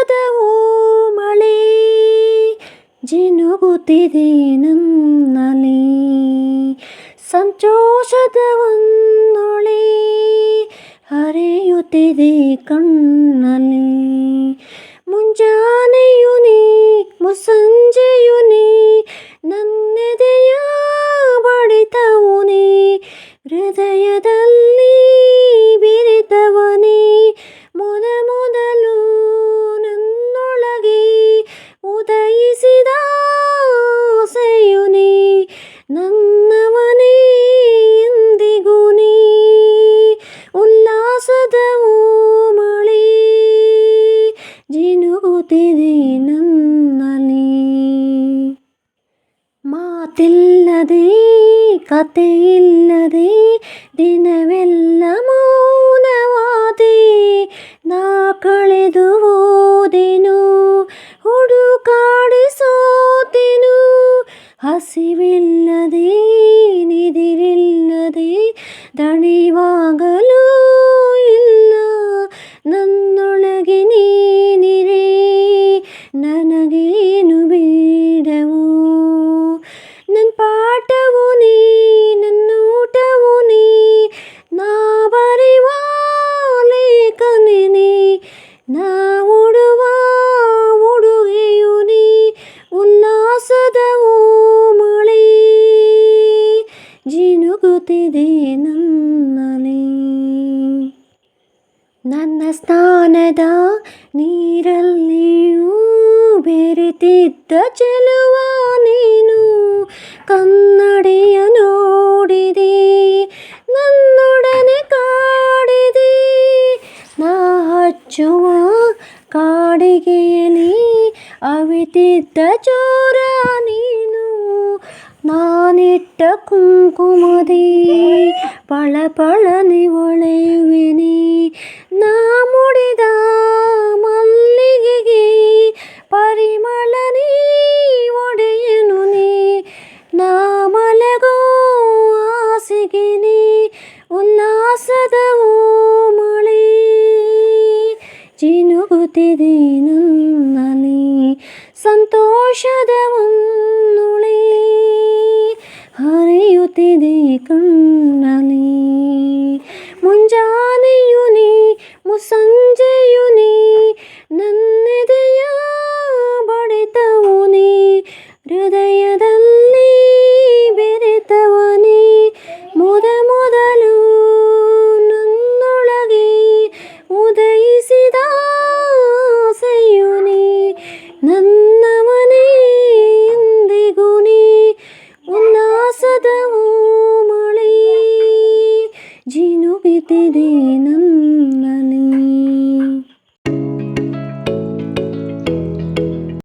ಪದವು ಮಳೆ ಜಿನುಗುತ್ತಿದೆ ನನ್ನಲ್ಲಿ ಸಂತೋಷದ ಒಂದೊಳೆ ಹರಿಯುತ್ತಿದೆ ಕಣ್ಣಲ್ಲಿ ಮುಂಜಾನೆಯು ನೀ ಮುಸಂಜೆಯು ನೀ ನನ್ನೆದೆಯ ಬಡಿತವು ನೀ ಹೃದಯದಲ್ಲಿ ഇതില്ലതേ കഥയില്ലതേ ദിനമെല്ല മൗനവാതേ നാക്കളെതുവോതിനു ഒടുക്കാടി സോത്തിനു ഹസിവില്ലതേ നിതിരില്ലതേ ദണിവാങ്ങ ಮುಳುಗುತ್ತಿದೆ ನನ್ನಲ್ಲಿ ನನ್ನ ಸ್ಥಾನದ ನೀರಲ್ಲಿಯೂ ಬೆರೆತಿದ್ದ ಚೆಲುವ ನೀನು ಕನ್ನಡಿಯ ನೋಡಿದೆ ನನ್ನೊಡನೆ ಕಾಡಿದೆ ನಾ ಹಚ್ಚುವ ಕಾಡಿಗೆಯಲ್ಲಿ ಅವಿತಿದ್ದ ಚೋರ ನೀನು നാനിട്ട കുങ്കുമതി പള പള നിവളേവിനി നാമുടിത മല്ലികെ പരിമള നീ ഒಡೆಯನು നീ നാമലകോ ആസികെ നീ ഉല്ലാസദവോ ചിനുകുത്തിരീ ತೆರೆಯುತ್ತಿದೆ ಕಣ್ಣಲಿ ಮುಂಜಾನೆಯು ನೀ ಮುಸಂಜೆಯು ನೀ ನನ್ನೆದೆಯ ಬಡಿತವು ನೀ ಹೃದಯದಲ್ಲಿ ಬೆರೆತವನೇ ಮೊದ ಮೊದಲು ನನ್ನೊಳಗೆ ಉದಯಿಸಿದ ಆಸೆಯು ನೀ ನನ್ನವನೇ ಎಂದಿಗೂ ನೀ ಉಲ್ಲಾಸದ ಓಮಳಿ ಜಿನುಗುತ್ತಿದೆ ನನ್ನ